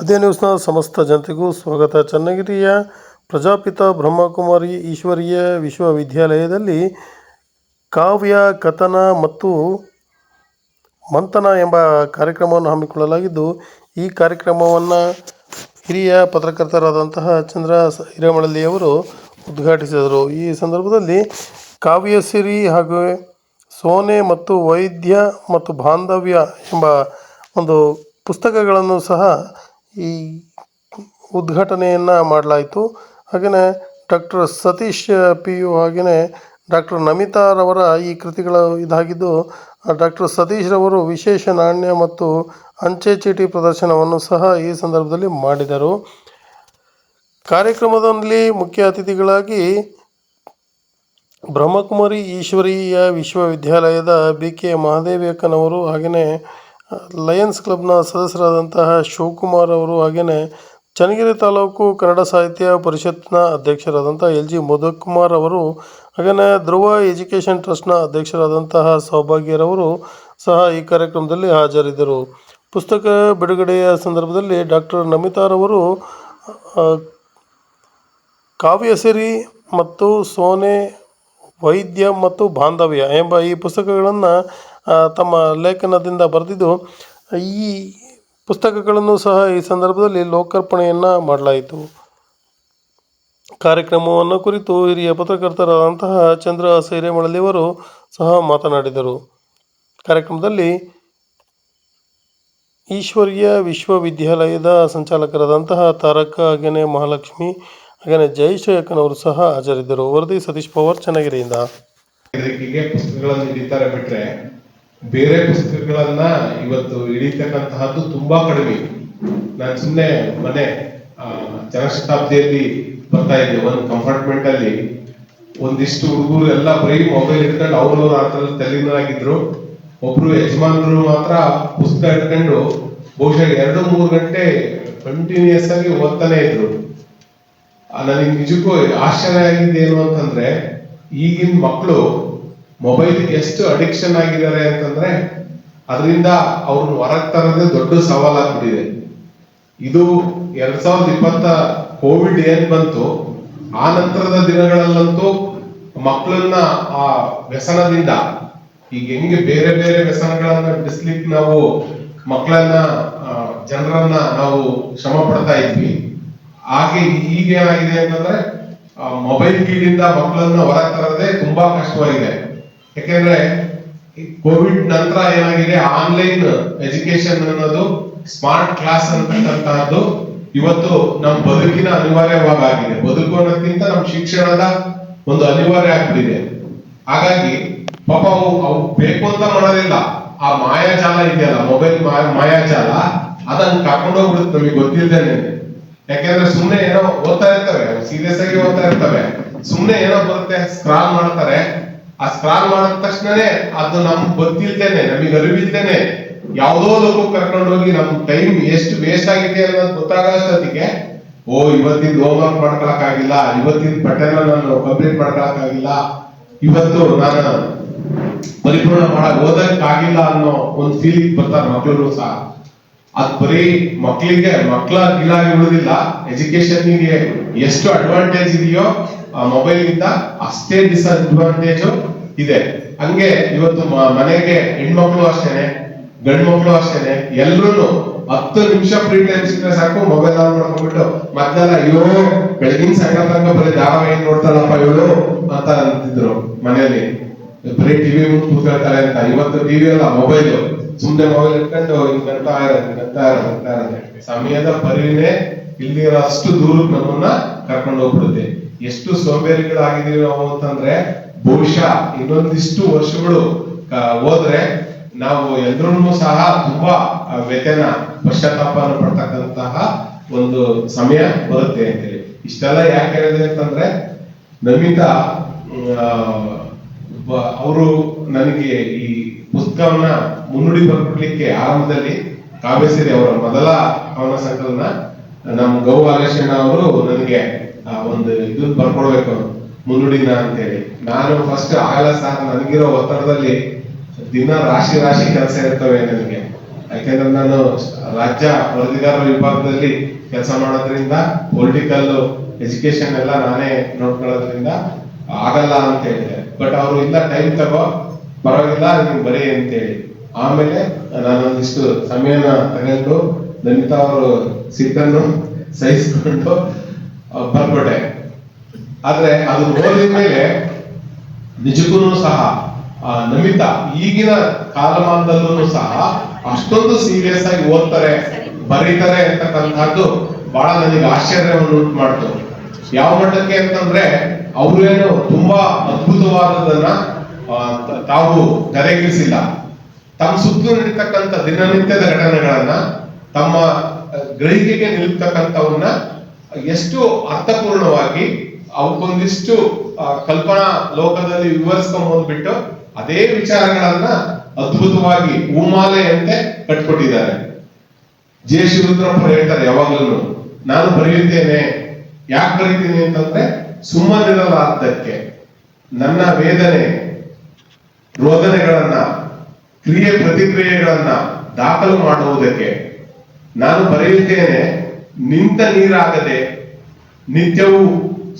ಅದೇ ನ್ಯೂಸ್ನ ಸಮಸ್ತ ಜನತೆಗೂ ಸ್ವಾಗತ. ಚನ್ನಗಿರಿಯ ಪ್ರಜಾಪಿತ ಬ್ರಹ್ಮಕುಮಾರಿ ಈಶ್ವರೀಯ ವಿಶ್ವವಿದ್ಯಾಲಯದಲ್ಲಿ ಕಾವ್ಯ, ಕಥನ ಮತ್ತು ಮಂಥನ ಎಂಬ ಕಾರ್ಯಕ್ರಮವನ್ನು ಹಮ್ಮಿಕೊಳ್ಳಲಾಗಿದ್ದು, ಈ ಕಾರ್ಯಕ್ರಮವನ್ನು ಹಿರಿಯ ಪತ್ರಕರ್ತರಾದಂತಹ ಚಂದ್ರ ಹಿರೇಮಳಲಿಯವರು ಉದ್ಘಾಟಿಸಿದರು. ಈ ಸಂದರ್ಭದಲ್ಲಿ ಕಾವ್ಯಸಿರಿ ಹಾಗೂ ಸೋನೆ ಮತ್ತು ವೈದ್ಯ ಮತ್ತು ಬಾಂಧವ್ಯ ಎಂಬ ಒಂದು ಪುಸ್ತಕಗಳನ್ನು ಸಹ ಈ ಉದ್ಘಾಟನೆಯನ್ನು ಮಾಡಲಾಯಿತು. ಹಾಗೆಯೇ ಡಾಕ್ಟರ್ ಸತೀಶ್ ಪಿ ಯು ಹಾಗೆಯೇ ಡಾಕ್ಟರ್ ನಮಿತಾರವರ ಈ ಕೃತಿಗಳ ಇದಾಗಿದ್ದು, ಡಾಕ್ಟರ್ ಸತೀಶ್ರವರು ವಿಶೇಷ ನಾಣ್ಯ ಮತ್ತು ಅಂಚೆ ಚೀಟಿ ಪ್ರದರ್ಶನವನ್ನು ಸಹ ಈ ಸಂದರ್ಭದಲ್ಲಿ ಮಾಡಿದರು. ಕಾರ್ಯಕ್ರಮದಲ್ಲಿ ಮುಖ್ಯ ಅತಿಥಿಗಳಾಗಿ ಬ್ರಹ್ಮಕುಮಾರಿ ಈಶ್ವರೀಯ ವಿಶ್ವವಿದ್ಯಾಲಯದ ಬಿ ಕೆ ಮಹಾದೇವಿಯಕ್ಕನವರು ಹಾಗೆಯೇ ಲಯನ್ಸ್ ಕ್ಲಬ್ನ ಸದಸ್ಯರಾದಂತಹ ಶಿವಕುಮಾರ್ ಅವರು ಹಾಗೆಯೇ ಚನ್ನಗಿರಿ ತಾಲೂಕು ಕನ್ನಡ ಸಾಹಿತ್ಯ ಪರಿಷತ್ನ ಅಧ್ಯಕ್ಷರಾದಂಥ ಎಲ್ ಜಿ ಮಧುಕುಮಾರ್ ಅವರು ಹಾಗೆಯೇ ಧ್ರುವ ಎಜುಕೇಷನ್ ಟ್ರಸ್ಟ್ನ ಅಧ್ಯಕ್ಷರಾದಂತಹ ಸೌಭಾಗ್ಯರವರು ಸಹ ಈ ಕಾರ್ಯಕ್ರಮದಲ್ಲಿ ಹಾಜರಿದ್ದರು. ಪುಸ್ತಕ ಬಿಡುಗಡೆಯ ಸಂದರ್ಭದಲ್ಲಿ ಡಾಕ್ಟರ್ ನಮಿತಾರವರು ರವರು ಕಾವ್ಯಸಿರಿ ಮತ್ತು ಸೋನೆ ವೈದ್ಯ ಮತ್ತು ಬಾಂಧವ್ಯ ಎಂಬ ಈ ಪುಸ್ತಕಗಳನ್ನು ತಮ್ಮ ಲೇಖನದಿಂದ ಬರೆದಿದ್ದು, ಈ ಪುಸ್ತಕಗಳನ್ನು ಸಹ ಈ ಸಂದರ್ಭದಲ್ಲಿ ಲೋಕಾರ್ಪಣೆಯನ್ನು ಮಾಡಲಾಯಿತು. ಕಾರ್ಯಕ್ರಮವನ್ನು ಕುರಿತು ಹಿರಿಯ ಪತ್ರಕರ್ತರಾದಂತಹ ಚಂದ್ರ ಸೈರೇಮಳಲಿಯವರು ಸಹ ಮಾತನಾಡಿದರು. ಕಾರ್ಯಕ್ರಮದಲ್ಲಿ ಈಶ್ವರ್ಯ ವಿಶ್ವವಿದ್ಯಾಲಯದ ಸಂಚಾಲಕರಾದಂತಹ ತಾರಕ ಹಾಗೆಯೇ ಮಹಾಲಕ್ಷ್ಮಿ ಹಾಗೆಯೇ ಜಯಶ್ರೇಯಕ್ಕನವರು ಸಹ ಹಾಜರಿದ್ದರು. ವರದಿ ಸತೀಶ್ ಪವಾರ್, ಚನ್ನಗಿರಿಯಿಂದ. ಪುಸ್ತಕಗಳನ್ನು ಬಿಟ್ಟರೆ ಬೇರೆ ಪುಸ್ತಕಗಳನ್ನ ಇವತ್ತು ಹಿಡಿತಕ್ಕಂತಹದ್ದು ತುಂಬಾ ಕಡಿಮೆ. ನಾನು ಸುಮ್ಮನೆ ಮನೆ ಜನಶತಾಬ್ದಿಯಲ್ಲಿ ಬರ್ತಾ ಇದ್ದೆ, ಒಂದು ಕಂಫರ್ಟ್ಮೆಂಟ್ ಅಲ್ಲಿ. ಒಂದಿಷ್ಟು ಹುಡುಗರು ಎಲ್ಲ ಬರೀ ಮೊಬೈಲ್ ಇಟ್ಕೊಂಡು ಅವ್ರವ್ರ ಆತರ ತಲೆನಾಗಿದ್ರು ಒಬ್ರು ಯಜಮಾನರು ಮಾತ್ರ ಪುಸ್ತಕ ಇಟ್ಕೊಂಡು ಬಹುಶಃ ಎರಡು ಮೂರು ಗಂಟೆ ಕಂಟಿನ್ಯೂಸ್ ಆಗಿ ಓದ್ತಾನೆ ಇದ್ರು. ನನಗೆ ನಿಜಕ್ಕೂ ಆಶ್ಚರ್ಯ ಆಗಿದ್ದೇನು ಏನು ಅಂತಂದ್ರೆ, ಈಗಿನ ಮಕ್ಕಳು ಮೊಬೈಲ್ ಎಷ್ಟು ಅಡಿಕ್ಷನ್ ಆಗಿದ್ದಾರೆ ಅಂತಂದ್ರೆ, ಅದರಿಂದ ಅವ್ರನ್ನ ಹೊರಗೆ ತರೋದೇ ದೊಡ್ಡ ಸವಾಲಾಗ್ಬಿಟ್ಟಿದೆ. ಇದು ಎರಡ್ ಸಾವಿರದ ಇಪ್ಪತ್ತ ಕೋವಿಡ್ ಏನ್ ಬಂತು, ಆ ನಂತರದ ದಿನಗಳಲ್ಲಂತೂ ಮಕ್ಕಳನ್ನ ಆ ವ್ಯಸನದಿಂದ, ಈಗ ಹೆಂಗೆ ಬೇರೆ ಬೇರೆ ವ್ಯಸನಗಳನ್ನ ಬಿಡಿಸ್ಲಿಕ್ಕೆ ನಾವು ಮಕ್ಕಳನ್ನ ಜನರನ್ನ ನಾವು ಶ್ರಮ ಪಡ್ತಾ ಇದ್ವಿ. ಹಾಗೆ ಈಗ ಏನಾಗಿದೆ ಅಂತಂದ್ರೆ ಮೊಬೈಲ್ ಕೀಳಿಂದ ಮಕ್ಕಳನ್ನ ಹೊರಗೆ ತರೋದೇ ತುಂಬಾ ಕಷ್ಟವಾಗಿದೆ. ಯಾಕೆಂದ್ರೆ ಕೋವಿಡ್ ನಂತರ ಏನಾಗಿದೆ? ಆನ್ಲೈನ್ ಎಜುಕೇಶನ್ ಅನ್ನೋದು, ಸ್ಮಾರ್ಟ್ ಕ್ಲಾಸ್ ಅಂತಕ್ಕಂತಹದ್ದು ಇವತ್ತು ನಮ್ಮ ಬದುಕಿನ ಅನಿವಾರ್ಯವಾಗಿದೆ. ಬದುಕು ಅನ್ನೋದಕ್ಕಿಂತ ನಮ್ಮ ಶಿಕ್ಷಣದ ಒಂದು ಅನಿವಾರ್ಯ ಆಗ್ಬಿಟ್ಟಿದೆ. ಹಾಗಾಗಿ ಪಾಪ ಅವು ಅವು ಬೇಕು ಅಂತ ಮಾಡೋದಿಲ್ಲ. ಆ ಮಾಯಾಜಾಲ ಇದೆಯಲ್ಲ, ಮೊಬೈಲ್ ಮಾಯಾಜಾಲ, ಅದನ್ನ ಕರ್ಕೊಂಡೋಗ್ಬಿಡುತ್ತೆ ನಮಗೆ ಗೊತ್ತಿಲ್ದೇನೆ ಯಾಕೆಂದ್ರೆ ಸುಮ್ಮನೆ ಏನೋ ಓದ್ತಾ ಇರ್ತವೆ ಸೀರಿಯಸ್ ಆಗಿ ಓದ್ತಾ ಇರ್ತವೆ. ಸುಮ್ಮನೆ ಏನೋ ಬರುತ್ತೆ ಸ್ಕ್ರಾಲ್ ಮಾಡ್ತಾರೆ. ಆ ಸ್ನಾನ ಮಾಡಿದ ತಕ್ಷಣನೇ ಅದು ನಮ್ಗೆ ಗೊತ್ತಿಲ್ದೇನೆ, ನಮಗೆ ಅರಿವಿಲ್ದೇನೆ ಯಾವುದೋ ಲೋಕಕ್ಕೆ ಕರ್ಕೊಂಡು ಹೋಗಿ ನಮ್ ಟೈಮ್ ಎಷ್ಟು ವೇಸ್ಟ್ ಆಗಿದೆ ಅನ್ನೋದು ಗೊತ್ತಾಗೋಷ್ಟೊತ್ತಿಗೆ ಓ, ಇವತ್ತಿನ ಮಾಡ್ಕೊಳಕ್ ಆಗಿಲ್ಲ ಇವತ್ತಿನ ಪಠ್ಯನ ನಾನು ಕಂಪ್ಲೀಟ್ ಮಾಡ್ಕೊಳಕ್ ಆಗಿಲ್ಲ ಇವತ್ತು ನಾನು ಪರಿಪೂರ್ಣ ಮಾಡಕ್ ಓದಕ್ ಅನ್ನೋ ಒಂದು ಫೀಲಿಂಗ್ ಬರ್ತಾರೆ ಮಕ್ಕಳು ಸಹ. ಅದ್ ಬರೀ ಮಕ್ಕಳಿಗೆ ಮಕ್ಕಳ ಗಿಲಾಗಿ ಉಳಿದಿಲ್ಲ ಎಜುಕೇಶನ್ ಎಷ್ಟು ಅಡ್ವಾಂಟೇಜ್ ಇದೆಯೋ ಆ ಮೊಬೈಲ್ ಇಂದ ಅಷ್ಟೇ ಡಿಸ್ಅಡ್ವಾಂಟೇಜ್ ಇದೆ. ಹಂಗೆ ಇವತ್ತು ಮನೆಗೆ ಹೆಣ್ಮಕ್ಳು ಅಷ್ಟೇನೆ ಗಂಡು ಮಕ್ಕಳು ಅಷ್ಟೇನೆ ಎಲ್ರು ಹತ್ತು ನಿಮಿಷ ಫ್ರೀ ಟೈಮ್ ಸಿಕ್ಕರೆ ಸಾಕು ಮೊಬೈಲ್ ಆನ್ ಮಾಡ್ಕೊಂಡ್ಬಿಟ್ಟು ಮಧ್ಯಾಹ್ನ, ಅಯ್ಯೋ, ಬೆಳಗಿನ ಸಾಯಂಕಾಲ ತನಕ ಬರೀ ಧಾರಾವಾಹಿ ನೋಡ್ತಾರಪ್ಪ ಇವಳು ಅಂತ ಅಂತಿದ್ರು ಮನೆಯಲ್ಲಿ. ಬರೀ ಟಿವಿ ಮುಂದೆ ಕೂತ್ಕೊಳ್ತಾರೆ ಅಂತ, ಇವತ್ತು ಟಿವಿ ಅಲ್ಲ ಮೊಬೈಲ್ ಸುಮ್ನೆ ಮೊಬೈಲ್ ಇಟ್ಕೊಂಡು ಹಿಂಗ್ ಗಂಟಾ ಇರೋದು ಗಂಟಾ ಇರೋದು ಇರೋದು ಸಮಯದ ಪರಿಣೆ ಇಲ್ಲಿರೋ ಅಷ್ಟು ದೂರಕ್ಕೆ ನಮ್ಮನ್ನ ಕರ್ಕೊಂಡು ಹೋಗ್ಬಿಡುತ್ತೆ. ಎಷ್ಟು ಸೋಂಬೇರಿಗಳಾಗಿದೀವಿ ನಾವು ಅಂತಂದ್ರೆ, ಬಹುಶಃ ಇನ್ನೊಂದಿಷ್ಟು ವರ್ಷಗಳು ಹೋದ್ರೆ ನಾವು ಎಲ್ರೂ ಸಹ ತುಂಬಾ ವ್ಯತನ ಪಶ್ಚಾತ್ತಾಪನ ಪಡ್ತಕ್ಕಂತಹ ಒಂದು ಸಮಯ ಬರುತ್ತೆ ಅಂತೇಳಿ. ಇಷ್ಟೆಲ್ಲ ಯಾಕೆ ಹೇಳಿದೆ ಅಂತಂದ್ರೆ ನಮಿತಾ ಅವರು ನನಗೆ ಈ ಪುಸ್ತಕವನ್ನ ಮುನ್ನುಡಿ ಬರ್ಕೊಡ್ಲಿಕ್ಕೆ ಆರಂಭದಲ್ಲಿ ಕಾವ್ಯಶ್ರೀ ಅವರ ಮೊದಲ ಕವನ ಸಂಕಲನ, ನಮ್ಮ ಗೌ ಆಲೋಚನ ಅವರು ನನಗೆ ಒಂದು ಇದನ್ನ ಬರ್ಕೊಡ್ಬೇಕು ಮುನ್ನುಡಿನ ಅಂತೇಳಿ. ನಾನು ಫಸ್ಟ್ ಆಗಲ್ಲ ಸಹ ನನಗಿರೋ ಒತ್ತಡದಲ್ಲಿ ದಿನ ರಾಶಿ ರಾಶಿ ಕೆಲಸ ಇರ್ತವೆ ನನಗೆ. ಯಾಕೆಂದ್ರೆ ನಾನು ರಾಜ್ಯ ವರದಿಗಾರರ ವಿಭಾಗದಲ್ಲಿ ಕೆಲಸ ಮಾಡೋದ್ರಿಂದ ಪೊಲಿಟಿಕಲ್ ಎಜುಕೇಶನ್ ಎಲ್ಲ ನಾನೇ ನೋಡ್ಕೊಳ್ಳೋದ್ರಿಂದ ಆಗಲ್ಲ ಅಂತ ಹೇಳಿದೆ ಬಟ್ ಅವರು ಇಲ್ಲ ಟೈಮ್ ತಗೋ, ಪರವಾಗಿಲ್ಲ ನಿಮ್ಗೆ ಬರೀ ಅಂತೇಳಿ. ಆಮೇಲೆ ನಾನೊಂದಿಷ್ಟು ಸಮಯನ ತಗೊಂಡು ನಮಿತಾ ಅವರು ಸಿಟ್ಟನ್ನು ಸಹಿಸಿಕೊಂಡು ಬರ್ಕೊಟ್ಟೆ. ಆದ್ರೆ ಅದು ಓದಿದ ಮೇಲೆ ನಿಜಕ್ಕೂ ಸಹ ನಮಿತಾ ಈಗಿನ ಕಾಲಮಾನದಲ್ಲೂ ಸಹ ಅಷ್ಟೊಂದು ಸೀರಿಯಸ್ ಆಗಿ ಓದ್ತಾರೆ, ಬರೀತಾರೆ ಅಂತಕ್ಕಂಥದ್ದು ಬಹಳ ನನಗೆ ಆಶ್ಚರ್ಯವನ್ನು ಉಂಟು ಮಾಡ್ತು ಯಾವ ಮಟ್ಟಕ್ಕೆ ಅಂತಂದ್ರೆ ಅವ್ರೇನು ತುಂಬಾ ಅದ್ಭುತವಾದದನ್ನ ತಾವು ತೆರೆಗಿಳಿಸಿಲ್ಲ ತಮ್ಮ ಸುತ್ತಲೂ ನಡೀತಕ್ಕಂಥ ದಿನನಿತ್ಯದ ಘಟನೆಗಳನ್ನ, ತಮ್ಮ ಗ್ರಹಿಕೆಗೆ ನಿಲ್ತಕ್ಕಂಥವನ್ನ ಎಷ್ಟು ಅರ್ಥಪೂರ್ಣವಾಗಿ ಅವಕ್ಕೊಂದಿಷ್ಟು ಕಲ್ಪನಾ ಲೋಕದಲ್ಲಿ ವಿವರಿಸ್ಕೊಂಡ್ ಬಂದ್ಬಿಟ್ಟು ಅದೇ ವಿಚಾರಗಳನ್ನ ಅದ್ಭುತವಾಗಿ ಹೂಮಾಲೆಯಂತೆ ಕಟ್ಕೊಟ್ಟಿದ್ದಾರೆ. ಜೆ ಶಿವರುದ್ರಪ್ಪ ಹೇಳ್ತಾರೆ ಯಾವಾಗಲೂ, ನಾನು ಬರೆಯುತ್ತೇನೆ, ಯಾಕೆ ಬರೀತೀನಿ ಅಂತಂದ್ರೆ ಸುಮ್ಮನಿರಲಾರ್ದಕ್ಕೆ ನನ್ನ ವೇದನೆ, ರೋದನೆಗಳನ್ನ ಕ್ರಿಯೆ ಪ್ರತಿಕ್ರಿಯೆಗಳನ್ನ ದಾಖಲು ಮಾಡುವುದಕ್ಕೆ ನಾನು ಬರೆಯುತ್ತೇನೆ, ನಿಂತ ನೀರಾಗದೆ ನಿತ್ಯವೂ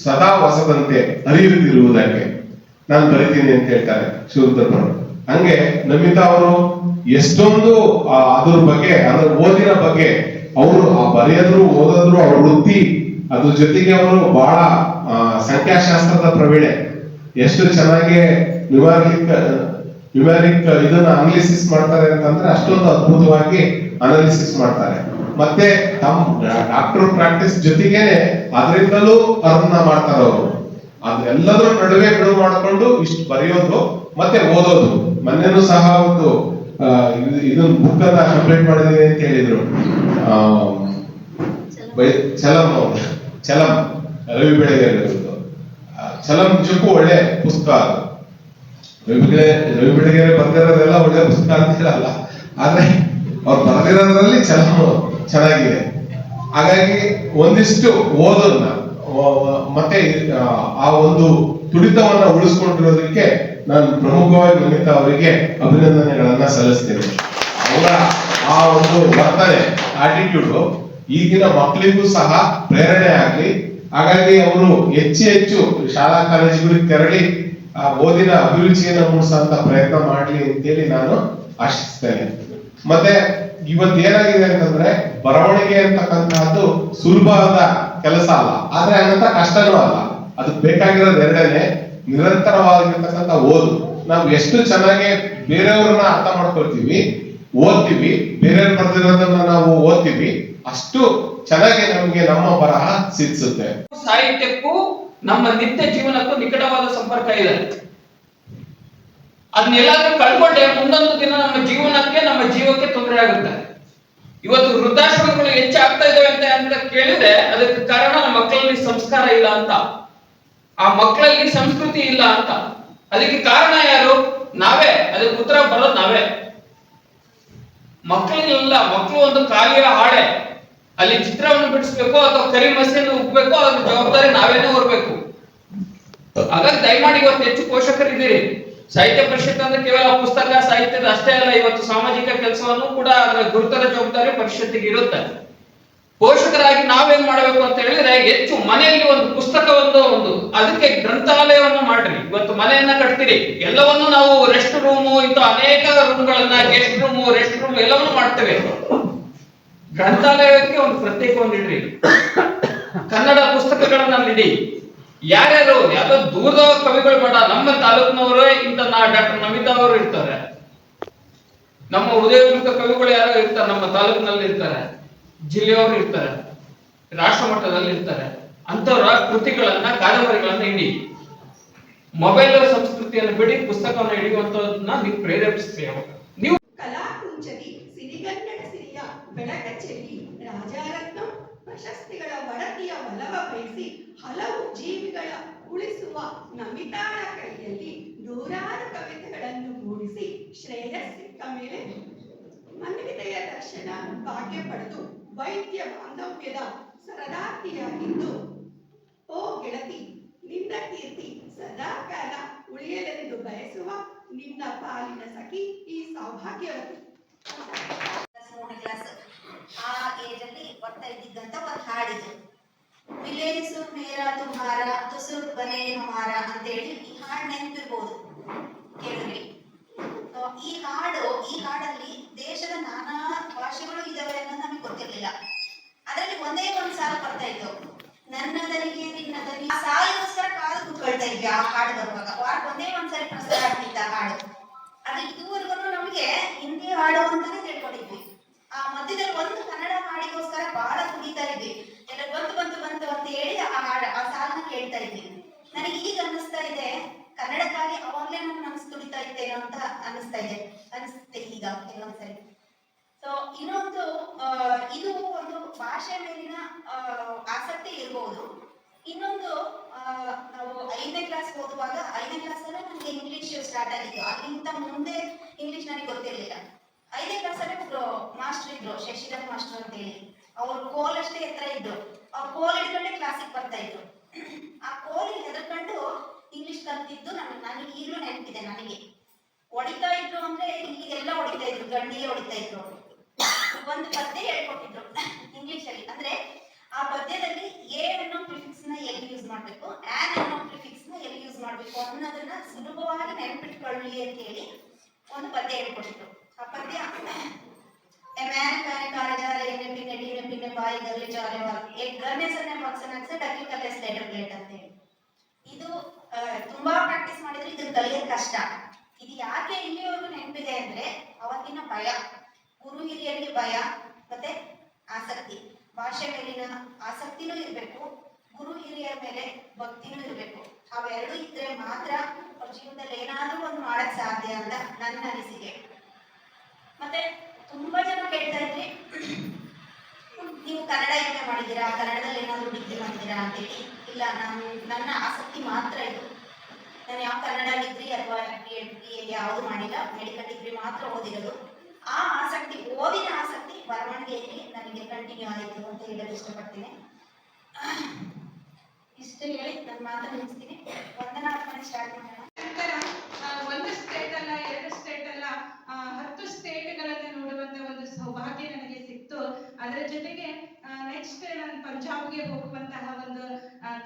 ಸದಾ ಹೊಸದಂತೆ ಅರಿಯುತ್ತಿರುವುದಕ್ಕೆ. ನಾನು ಬರಿತೀನಿ ಅಂತ ಹೇಳ್ತಾರೆ ಶಿವರುದ್ರಪ್ಪರು ಹಂಗೆ ನಮಿತಾ ಅವರು ಎಷ್ಟೊಂದು ಅದ್ರ ಬಗ್ಗೆ, ಅದ್ರ ಓದಿನ ಬಗ್ಗೆ ಅವರು ಆ ಬರೆಯೋದ್ರು ಓದಿದ್ರು ಅವ್ರ ವೃತ್ತಿ, ಅದ್ರ ಜೊತೆಗೆ ಅವರು ಬಹಳ ಸಂಖ್ಯಾಶಾಸ್ತ್ರದ ಪ್ರವೀಣೆ. ಎಷ್ಟು ಚೆನ್ನಾಗಿ ನ್ಯೂಮಾರಿಕ್ ನ್ಯೂಮ್ಯಾರಿಕ್ ಇದನ್ನ ಅನಾಲಿಸಿಸ್ ಮಾಡ್ತಾರೆ ಅಂತಂದ್ರೆ ಅಷ್ಟೊಂದು ಅದ್ಭುತವಾಗಿ ಅನಾಲಿಸಿಸ್ ಮಾಡ್ತಾರೆ. ಮತ್ತೆ ತಮ್ಮ ಡಾಕ್ಟರ್ ಪ್ರಾಕ್ಟೀಸ್ ಜೊತೆಗೆ ಅದರಿಂದಲೂ ಅರ್ನ್ ಮಾಡ್ತಾರೆ ಅವರು. ಅದೆಲ್ಲದರ ನಡುವೆ ಬಿಡುವು ಮಾಡಿಕೊಂಡು ಇಷ್ಟು ಬರೆಯೋದು ಮತ್ತೆ ಓದೋದು. ಮೊನ್ನೆನೂ ಸಹ ಒಂದು ಇದನ್ನ ಬುಕ್ ಅನ್ನ ಕಂಪ್ಲೀಟ್ ಮಾಡಿದೀನಿ ಅಂತ ಹೇಳಿದ್ರು. ಚಲಂ ಚಲಂ ರವಿ ಬೆಳಗ್ಗೆ ಚಲಂ ಚಿಕ್ಕು ಒಳ್ಳೆ ಪುಸ್ತಕ ಅದು. ರವಿ ಬೆಳೆ ಬರ್ದಿರೋದೆಲ್ಲ ಒಳ್ಳೆ ಪುಸ್ತಕ ಅಂತ ಹೇಳಲ್ಲ ಆದ್ರೆ ಅವ್ರು ಬರ್ದಿರೋದ್ರಲ್ಲಿ ಚೆನ್ನಾಗಿ ಚೆನ್ನಾಗಿದೆ. ಹಾಗಾಗಿ ಒಂದಿಷ್ಟು ಓದೋದನ್ನ ಮತ್ತೆ ಆ, ಆ ಒಂದು ತುಡಿತವನ್ನ ಉಳಿಸ್ಕೊಂಡಿರೋದಕ್ಕೆ ನಾನು ಪ್ರಮುಖವಾಗಿ ನಮಿತಾ ಅವರಿಗೆ ಅಭಿನಂದನೆಗಳನ್ನ ಸಲ್ಲಿಸ್ತೇನೆ. ಅವರ ಆ ಒಂದು ವರ್ತನೆ ಆಟಿಟ್ಯೂಡ್ ಈಗಿನ ಮಕ್ಕಳಿಗೂ ಸಹ ಪ್ರೇರಣೆ ಆಗ್ಲಿ. ಹಾಗಾಗಿ ಅವರು ಹೆಚ್ಚು ಹೆಚ್ಚು ಶಾಲಾ ಕಾಲೇಜುಗಳಿಗೆ ತೆರಳಿ ಆ ಓದಿನ ಅಭಿರುಚಿಯನ್ನು ಮೂಡಿಸುವಂತ ಪ್ರಯತ್ನ ಮಾಡ್ಲಿ ಅಂತೇಳಿ ನಾನು ಆಶಿಸ್ತೇನೆ. ಮತ್ತೆ ಇವತ್ತು ಏನಾಗಿದೆ ಅಂತಂದ್ರೆ ಬರವಣಿಗೆ ಅಂತಕ್ಕಂತಹದ್ದು ಸುಲಭವಾದ ಕೆಲಸ ಅಲ್ಲ. ಆದ್ರೆ ಹಂಗಂತ ಕಷ್ಟನೂ ಅಲ್ಲ. ಅದು ಬೇಕಾಗಿರೋದು ಎರಡನೇ ನಿರಂತರವಾಗಿರ್ತಕ್ಕಂಥ ಓದು. ನಾವು ಎಷ್ಟು ಚೆನ್ನಾಗಿ ಬೇರೆಯವ್ರನ್ನ ಅರ್ಥ ಮಾಡ್ಕೊಳ್ತೀವಿ, ಓದ್ತೀವಿ, ಬೇರೆಯವ್ರು ಬರ್ದಿರೋದನ್ನ ನಾವು ಓದ್ತೀವಿ, ಅಷ್ಟು ಚೆನ್ನಾಗಿ ನಮ್ಗೆ ನಮ್ಮ ಬರಹ ಸಿದ್ಸುತ್ತೆ ಸಾಹಿತ್ಯಕ್ಕೂ ನಮ್ಮ ನಿತ್ಯ ಜೀವನಕ್ಕೂ ನಿಕಟವಾದ ಸಂಪರ್ಕ ಇದೆ. ಅದನ್ನೆಲ್ಲಾದ್ರೂ ಕಳ್ಕೊಂಡ್ರೆ ಮುಂದೊಂದು ದಿನ ನಮ್ಮ ಜೀವನಕ್ಕೆ, ನಮ್ಮ ಜೀವಕ್ಕೆ ತೊಂದರೆ ಆಗುತ್ತೆ. ಇವತ್ತು ವೃದ್ಧಾಶ್ರಮಗಳು ಹೆಚ್ಚಾಗ್ತಾ ಇದಾವೆ ಅಂತ ಅಂತ ಕೇಳಿದ್ರೆ ಅದಕ್ಕೆ ಕಾರಣ ನಮ್ಮ ಮಕ್ಕಳಲ್ಲಿ ಸಂಸ್ಕಾರ ಇಲ್ಲ ಅಂತ. ಆ ಮಕ್ಕಳಲ್ಲಿ ಸಂಸ್ಕೃತಿ ಇಲ್ಲ ಅಂತ. ಅದಕ್ಕೆ ಕಾರಣ ಯಾರು? ನಾವೇ. ಅದಕ್ಕೆ ಉತ್ತರ ಬರೋದು ನಾವೇ. ಮಕ್ಕಳಿಗೆಲ್ಲ ಮಕ್ಕಳು ಒಂದು ಕಾಲಿಯ ಹಾಡೆ. ಅಲ್ಲಿ ಚಿತ್ರವನ್ನು ಬಿಡಿಸ್ಬೇಕು ಅಥವಾ ಕರಿ ಮಸಿಯನ್ನು ಉಗ್ಬೇಕು ಅದ್ರ ಜವಾಬ್ದಾರಿ ನಾವೇನು ಹೊರಬೇಕು? ಹಾಗಾಗಿ ದಯಮಾಡಿ ಇವತ್ತು ಹೆಚ್ಚು ಪೋಷಕರಿದ್ದೀರಿ. ಸಾಹಿತ್ಯ ಪರಿಷತ್ ಅಂದ್ರೆ ಕೇವಲ ಪುಸ್ತಕ, ಸಾಹಿತ್ಯದ ಅಷ್ಟೇ ಅಲ್ಲ, ಇವತ್ತು ಸಾಮಾಜಿಕ ಕೆಲಸವನ್ನು ಕೂಡ ಅದರ ಗುರುತರ ಜವಾಬ್ದಾರಿ ಪರಿಷತ್ತಿಗೆ ಇರುತ್ತೆ. ಪೋಷಕರಾಗಿ ನಾವೇನ್ ಮಾಡಬೇಕು ಅಂತ ಹೇಳಿದ್ರೆ ಹೆಚ್ಚು ಮನೆಯಲ್ಲಿ ಒಂದು ಪುಸ್ತಕ ಒಂದು ಒಂದು ಅದಕ್ಕೆ ಗ್ರಂಥಾಲಯವನ್ನು ಮಾಡ್ರಿ. ಇವತ್ತು ಮನೆಯನ್ನ ಕಟ್ತೀರಿ. ಎಲ್ಲವನ್ನು ನಾವು ರೆಸ್ಟ್ ರೂಮು ಇಂಥ ಅನೇಕ ರೂಮ್ಗಳನ್ನ ಗೆಸ್ಟ್ ರೂಮು ರೆಸ್ಟ್ ರೂಮ್ ಎಲ್ಲವನ್ನು ಮಾಡ್ತೇವೆ. ಗ್ರಂಥಾಲಯಕ್ಕೆ ಒಂದು ಪ್ರತ್ಯೇಕ ಒಂದು ಇಡ್ರಿ. ಕನ್ನಡ ಪುಸ್ತಕಗಳನ್ನ ಇಡಿ. ಯಾರ್ಯಾರು ಯಾವ್ದೋ ದೂರದ ಕವಿಗಳು ಬೇಡ, ನಮ್ಮ ತಾಲೂಕಿನವರೇ ಇಂತ ನಾ ಡಾಕ್ಟರ್ ನಮಿತಾ ಅವರು ಇರ್ತಾರೆ. ನಮ್ಮ ಉದಯೋನ್ಮುಖ ಕವಿಗಳು ಯಾರೋ ಇರ್ತಾರೆ, ನಮ್ಮ ತಾಲೂಕಿನಲ್ಲಿ ಇರ್ತಾರೆ. ಜಿಲ್ಲೆಯವರು ಇರ್ತಾರೆ ರಾಷ್ಟ್ರ ಮಟ್ಟದಲ್ಲಿ ಇರ್ತಾರೆ. ಅಂತವರ ಕೃತಿಗಳನ್ನ, ಕಾದಂಬರಿಗಳನ್ನ ಇಡಿ. ಮೊಬೈಲ್ ಸಂಸ್ಕೃತಿಯನ್ನು ಬಿಡಿ, ಪುಸ್ತಕವನ್ನು ಹಿಡಿಯುವಂತದನ್ನ ನೀವು ಪ್ರೇರೇಪಿಸ್ತೀವಿ ಬೆಳಕ ಚೆಲ್ಲಿ ರಾಜಾರತ್ನ ಪ್ರಶಸ್ತಿಗಳ ಒಡತಿಯ ಒಲವ ಬಯಸಿ ಹಲವು ಜೀವಿಗಳ ಉಳಿಸುವ ನಮಿತಾಳ ಕೈಯಲ್ಲಿ ನೂರಾರು ಕವಿತೆಗಳನ್ನು ಮೂಡಿಸಿ ಶ್ರೇಯಸ್ ಸಿಕ್ಕ ಮೇಲೆ ಮನ್ವಿತೆಯ ದರ್ಶನ ಭಾಗ್ಯ ಪಡೆದು ವೈದ್ಯ ಬಾಂಧವ್ಯದ ಸರದಾರ್ಥಿಯಾಗಿದ್ದು ಓ ಗೆಳತಿ, ನಿನ್ನ ಕೀರ್ತಿ ಸದಾ ಕಾಲ ಉಳಿಯಲೆಂದು ಬಯಸುವ ನಿನ್ನ ಪಾಲಿನ ಸಖಿ ಈ ಸೌಭಾಗ್ಯವತಿ ಮೂರನೇ ಕ್ಲಾಸ್ ಆ ಏಜ್ ಬರ್ತಾ ಇದ್ದಿದ್ದಂತ ಒಂದು ಹಾಡಿದೆ ವಿಲೇಜ್ ಮೇರ ತುಮಾರ ತುಸುರ್ ಬನೆ ಅಂತ ಹೇಳಿ ಈ ಹಾಡು ನೆನಪಿರ್ಬೋದು. ಕೇಳಿದ್ರಿ. ಈ ಹಾಡು, ಈ ಹಾಡಲ್ಲಿ ದೇಶದ ನಾನಾ ಭಾಷೆಗಳು ಇದಾವೆ ಅನ್ನೋದು ನಮಗೆ ಗೊತ್ತಿರ್ಲಿಲ್ಲ. ಅದರಲ್ಲಿ ಒಂದೇ ಒಂದು ಸಾಲು ಬರ್ತಾ ಇತ್ತು. ನನ್ನದರಿಗೆ ನಿನ್ನದರಿಗೆ. ಸಾಲಿಗೋಸ್ಕರ ಕಾದು ಕೂತ್ಕೊಳ್ತಾ ಇದ್ವಿ ಆ ಹಾಡು ಬರುವಾಗ. ವಾರಕ್ಕೆ ಒಂದೇ ಒಂದ್ಸರಿ ಪ್ರಸಾರ ಆಗ್ತಿತ್ತು ಆ ಹಾಡು ಅದು ಇದುವರೆಗೂ ನಮಗೆ ಹಿಂದಿ ಹಾಡು ಅಂತಾನೆ ತಿಳ್ಕೊಂಡಿದ್ವಿ ಆ ಮಧ್ಯದಲ್ಲಿ ಒಂದು ಕನ್ನಡ ಹಾಡಿಗೋಸ್ಕರ ಬಹಳ ಕುಡಿತಾ ಇದ್ವಿ ಎಲ್ಲ ಬಂತು ಬಂತು ಬಂತು ಅಂತ ಹೇಳಿ ಆ ಹಾಡು ಆ ಸಾಲನ್ನ ಕೇಳ್ತಾ ಇದ್ವಿ ನನಗೆ ಈಗ ಅನ್ನಿಸ್ತಾ ಇದೆ ಕನ್ನಡಕ್ಕಾಗಿ ಅವಾಗ್ಲೇ ನಾನು ಮನಸ್ಸು ತುಡಿತಾ ಇತ್ತೇನೋ ಅಂತ ಅನ್ನಿಸ್ತಾ ಇದೆ ಅನಿಸುತ್ತೆ ಈಗ ಕೆಲವೊಂದ್ಸರಿ ಸೊ ಇನ್ನೊಂದು ಆ, ಇದು ಒಂದು ಭಾಷೆ ಮೇಲಿನ ಆಸಕ್ತಿ ಇರಬಹುದು ಇನ್ನೊಂದು ನಾವು ಐದನೇ ಕ್ಲಾಸ್ ಓದುವಾಗ, ಐದನೇ ಕ್ಲಾಸಲ್ಲೇ ನನಗೆ ಇಂಗ್ಲಿಷ್ ಸ್ಟಾರ್ಟ್ ಆಗಿತ್ತು. ಅದಕ್ಕಿಂತ ಮುಂದೆ ಇಂಗ್ಲಿಷ್ ನನಗೆ ಗೊತ್ತಿರಲಿಲ್ಲ. ಐದನೇ ಕ್ಲಾಸಲ್ಲೇ ಒಬ್ರು ಮಾಸ್ಟರ್ ಇದ್ರು, ಶಶಿಧರ್ ಮಾಸ್ಟರ್ ಅಂತ ಹೇಳಿ ಅವ್ರು ಕೋಲ್ ಅಷ್ಟೇ ಎತ್ತರ ಇದ್ರು ಅವ್ರ ಕೋಲ್ ಹಿಡ್ಕೊಂಡೇ ಕ್ಲಾಸಿಗೆ ಬರ್ತಾ ಇದ್ರು. ಆ ಕೋಲ್ ಹೆದರ್ಕೊಂಡು ಇಂಗ್ಲಿಷ್ ಕಲ್ತಿದ್ದು ನನಗೆ ನನಗೆ ಈಗಲೂ ನೆನಪಿದೆ ನನಗೆ. ಹೊಡಿತಾ ಇದ್ರು ಅಂದ್ರೆ ಇಲ್ಲಿಗೆಲ್ಲ ಹೊಡಿತಾ ಇದ್ರು, ಗಂಡಿಗೆ ಹೊಡಿತಾ ಇದ್ರು. ಒಂದು ಪದ್ಯ ಹೇಳ್ಕೊಟ್ಟಿದ್ರು. ಇಂಗ್ಲಿಷ್ ಅಲ್ಲಿ. ಅಂದ್ರೆ ಆ ಪದ್ಯದಲ್ಲಿ ಎ ಅನ್ನೋ ಪ್ರಿಫಿಕ್ಸ್ನ ಎಲ್ಲಿ ಯೂಸ್ ಮಾಡಬೇಕು ಆನ್ ಅನ್ನೋ ಪ್ರಿಫಿಕ್ಸ್ನ ಎಲ್ಲಿ ಯೂಸ್ ಮಾಡ್ಬೇಕು ಅನ್ನೋದನ್ನ ಸುಲಭವಾಗಿ ನೆನಪಿಟ್ಕೊಳ್ಳಿ ಅಂತ ಹೇಳಿ ಒಂದು ಪದ್ಯ ಹೇಳ್ಕೊಟ್ಟಿದ್ರು. ಆ ಪದ್ಯ ಎಣ್ಣೆ ಪಿನ್ನೆ ಟೀನೆ ಪಿನ್ನೆ ಬಾಯಿ ಜಾರೆ ಎ ಗರ್ನೆ ಸನ್ನೆ ಬಾಕ್ಸನ್ ಹಾಕ್ಸ ಡಕ್ಕಿ ಕಲೆಸ್ ಪ್ಲೇಟ್ ಅಂತ ಹೇಳಿ. ಇದು ತುಂಬಾ ಪ್ರಾಕ್ಟೀಸ್ ಮಾಡಿದ್ರೆ ಇದು ಕಲಿಯೋದು ಕಷ್ಟ. ಇದು ಯಾಕೆ ಇಲ್ಲಿವರೆಗೂ ನೆನಪಿದೆ ಅಂದ್ರೆ ಅವತ್ತಿನ ಭಯ. ಗುರು ಹಿರಿಯರಿಗೆ ಭಯ, ಮತ್ತೆ ಆಸಕ್ತಿನೂ ಇರಬೇಕು, ಗುರು ಹಿರಿಯರ ಮೇಲೆ ಭಕ್ತಿನೂ ಇರಬೇಕು. ಅವೆರಡು ಇದ್ರೆ ಮಾತ್ರ ಅವ್ರ ಜೀವನದಲ್ಲಿ ಏನಾದ್ರೂ ಒಂದು ಮಾಡಕ್ ಸಾಧ್ಯ ಅಂತ ನನ್ನ ಅನಿಸಿಕೆ. ಮತ್ತೆ ತುಂಬಾ ಜನ ಕೇಳ್ತಾ ಇದ್ರಿ ನೀವು ಕನ್ನಡ ಏನೇ ಮಾಡಿದ್ದೀರಾ? ಕನ್ನಡದಲ್ಲಿ ಏನಾದರೂ ಡಿಗ್ರಿ ಮಾಡಿದ್ದೀರಾ ಅಂತೇಳಿ ಇಲ್ಲ, ನಾನು, ನನ್ನ ಆಸಕ್ತಿ ಮಾತ್ರ ಇದು. ನಾನು ಯಾವ ಕನ್ನಡ ಡಿಗ್ರಿ ಅಥವಾ ಯಾವುದು ಮಾಡಿಲ್ಲ. ಮೆಡಿಕಲ್ ಡಿಗ್ರಿ ಮಾತ್ರ ಓದಿರೋದು. ಆ ಆಸಕ್ತಿ, ಓದಿನ ಆಸಕ್ತಿ ಬರವಣಿಗೆಯಲ್ಲಿ ಹೇಳಲು ಇಷ್ಟಪಡ್ತೀನಿ. ಇಷ್ಟು ಹೇಳಿ ನನ್ನ ಮಾತನ್ನು ನಿಲ್ಲಿಸ್ತೀನಿ ವಂದನಾ ಸ್ಟಾರ್ಟ್ ಮಾಡೋಣ. ಒಂದು ಸ್ಟೇಟ್ ಅಲ್ಲ, ಎರಡು ಸ್ಟೇಟ್ ಅಲ್ಲ ಹತ್ತು ಸ್ಟೇಟ್ಗಳನ್ನ ನೋಡುವಂತ ಒಂದು ಸೌಭಾಗ್ಯ ನನಗೆ ಸಿಕ್ತು. ಅದರ ಜೊತೆಗೆ ನೆಕ್ಸ್ಟ್ ನಾನು ಪಂಜಾಬ್ಗೆ ಹೋಗುವಂತಹ ಒಂದು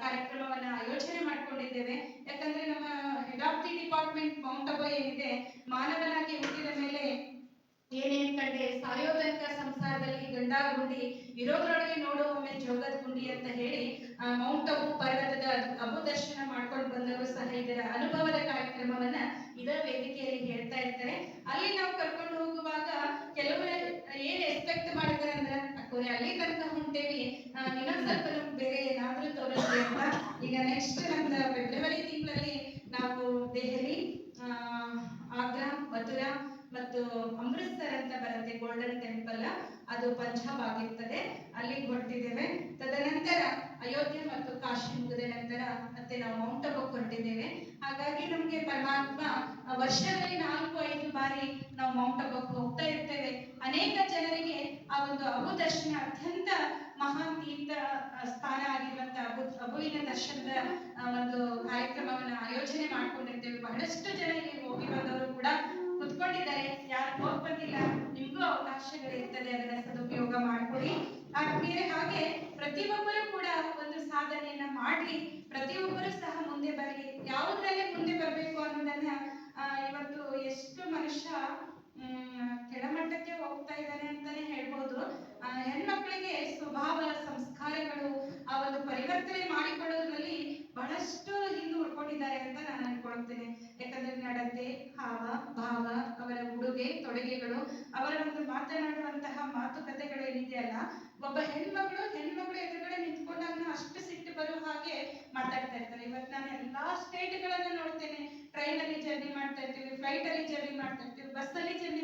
ಕಾರ್ಯಕ್ರಮವನ್ನ ಆಯೋಜನೆ ಮಾಡ್ಕೊಂಡಿದ್ದೇವೆ. ಯಾಕಂದ್ರೆ ನಮ್ಮ head of the department mount Abu ಏನಿದೆ, ಮಾನವನಾಗಿ ಹುಟ್ಟಿದ ಮೇಲೆ ಏನೇನ್ ಕಂಡೆ? ಸಾಯೋ ತನಕ ಸಂಸಾರದಲ್ಲಿ ಗಂಡ ಗುಂಡಿ ಇರೋದ್ರೊಳಗೆ ನೋಡು, ಒಮ್ಮೆ ಜೋಗದ ಗುಂಡಿ ಅಂತ ಹೇಳಿ ಮೌಂಟ್ ಅಬು ಪರ್ವತದ ಅಬು ದರ್ಶನ ಮಾಡ್ಕೊಂಡು ಬಂದವರು ಸಹ ಇದರ ಅನುಭವದ ಕಾರ್ಯಕ್ರಮವನ್ನ ಇದರ ವೇದಿಕೆಯಲ್ಲಿ ಹೇಳ್ತಾ ಇರ್ತಾರೆ. ಅಲ್ಲಿ ನಾವು ಕರ್ಕೊಂಡು ಹೋಗುವಾಗ ಕೆಲವರು ಏನ್ ಎಕ್ಸ್ಪೆಕ್ಟ್ ಮಾಡಿದಾರೆ ಅಂದ್ರೆ, ಅಕ್ಕೋರೆ, ಅಲ್ಲಿ ತನಕ ಹೊಂಟೇವಿ. ಇನ್ನೊಂದ್ ಸ್ವಲ್ಪ ನಮ್ಗೆ ಬೇರೆ ಏನಾದ್ರೂ ತೋರಿಸ್ರಿ ಅಂತ. ಈಗ ನೆಕ್ಸ್ಟ್ ನಮ್ದು ತಿಂಗಳಲ್ಲಿ ನಾವು ದೆಹಲಿ ಆ, ಆಗ್ರಾ ಮಥುರಾ ಮತ್ತು ಅಮೃತ್ಸರ್ ಅಂತ ಬರುತ್ತೆ ಗೋಲ್ಡನ್ ಟೆಂಪಲ್ ಅದು ಪಂಜಾಬ್ ಆಗಿರ್ತದೆ. ಅಲ್ಲಿಗೆ ಹೊರಟಿದ್ದೇವೆ. ತದನಂತರ ಅಯೋಧ್ಯೆ ಮತ್ತು ಕಾಶಿ ಮುಗಿದ ನಂತರ ಮತ್ತೆ ನಾವು ಮೌಂಟ್ ಅಬುಕ್ ಹೊರಟಿದ್ದೇವೆ. ಹಾಗಾಗಿ ನಮ್ಗೆ ಪರಮಾತ್ಮ ವರ್ಷದಲ್ಲಿ ನಾಲ್ಕು, ಐದು ಬಾರಿ ನಾವು ಮೌಂಟ್ ಅಬುಕ್ ಹೋಗ್ತಾ ಇರ್ತೇವೆ. ಅನೇಕ ಜನರಿಗೆ ಆ ಒಂದು ಅಬು ದರ್ಶನ ಅತ್ಯಂತ ಮಹಾ ತೀರ್ಥ ಸ್ಥಾನ ಆಗಿರುವಂತಹ ಅಬು, ಅಬುವಿನ ದರ್ಶನದ ಒಂದು ಕಾರ್ಯಕ್ರಮವನ್ನ ಆಯೋಜನೆ ಮಾಡ್ಕೊಂಡಿರ್ತೇವೆ. ಬಹಳಷ್ಟು ಜನ ಹೋಗಿ ಬಂದವರು ಕೂಡ ಕುತ್ಕೊಂಡಿದ್ದಾರೆ ಯಾರು ಹೋಗ್ ಬಂದಿಲ್ಲ. ನಿಮ್ಗೂ ಅವಕಾಶಗಳಿರ್ತದೆ. ಅದನ್ನ ಸದುಪಯೋಗ ಮಾಡ್ಕೊಳ್ಳಿ. ಹಾಗೆ ಹಾಗೆ ಪ್ರತಿಯೊಬ್ಬರು ಕೂಡ ಒಂದು ಸಾಧನೆಯನ್ನ ಮಾಡ್ಲಿ. ಪ್ರತಿಯೊಬ್ಬರು ಸಹ ಮುಂದೆ ಬರಲಿ. ಯಾವುದ್ರಲ್ಲೇ ಮುಂದೆ ಬರಬೇಕು ಅನ್ನೋದನ್ನ ಇವತ್ತು ಎಷ್ಟು ಮನುಷ್ಯ ಕೆಳಮಟ್ಟಕ್ಕೆ ಹೋಗ್ತಾ ಇದ್ದಾನೆ ಅಂತಾನೆ ಹೇಳ್ಬೋದು. ಹೆಣ್ಮಕ್ಳಿಗೆ ಸ್ವಭಾವ, ಸಂಸ್ಕಾರಗಳು, ಆ ಒಂದು ಪರಿವರ್ತನೆ ಮಾಡಿಕೊಳ್ಳೋದ್ರಲ್ಲಿ ಬಹಳಷ್ಟು ಹಿಂದೆ ಉಳ್ಕೊಂಡಿದ್ದಾರೆ ಅಂತ ನಾನು ಅನ್ಕೊಳ್ತೇನೆ ಯಾಕಂದ್ರೆ ನಡತೆ ಹಾವ ಭಾವ, ಅವರ ಉಡುಗೆ, ತೊಡುಗೆಗಳು, ಅವರ ಒಂದು ಮಾತನಾಡುವಂತಹ ಮಾತುಕತೆಗಳು ಏನಿದೆಯಲ್ಲ ಒಬ್ಬ ಹೆಣ್ಮಗಳು ಹೆಣ್ಮಗಳು ಎದುರುಗಡೆ ನಿಂತ್ಕೊಂಡಾಗ ಅಷ್ಟು ಸಿಟ್ಟು ಬರೋ ಹಾಗೆ ಮಾತಾಡ್ತಾ ಇರ್ತಾರೆ. ಇವತ್ತು ನಾನು ಎಲ್ಲಾ ಸ್ಟೇಟ್ ಗಳನ್ನ ನೋಡ್ತೇನೆ. ಟ್ರೈನ್ ಅಲ್ಲಿ ಜರ್ನಿ ಮಾಡ್ತಾ ಇರ್ತೀವಿ ಫ್ಲೈಟ್ ಅಲ್ಲಿ ಜರ್ನಿ ಮಾಡ್ತಾ ಇರ್ತೀವಿ ಬಸ್ ಅಲ್ಲಿ ಜರ್ನಿ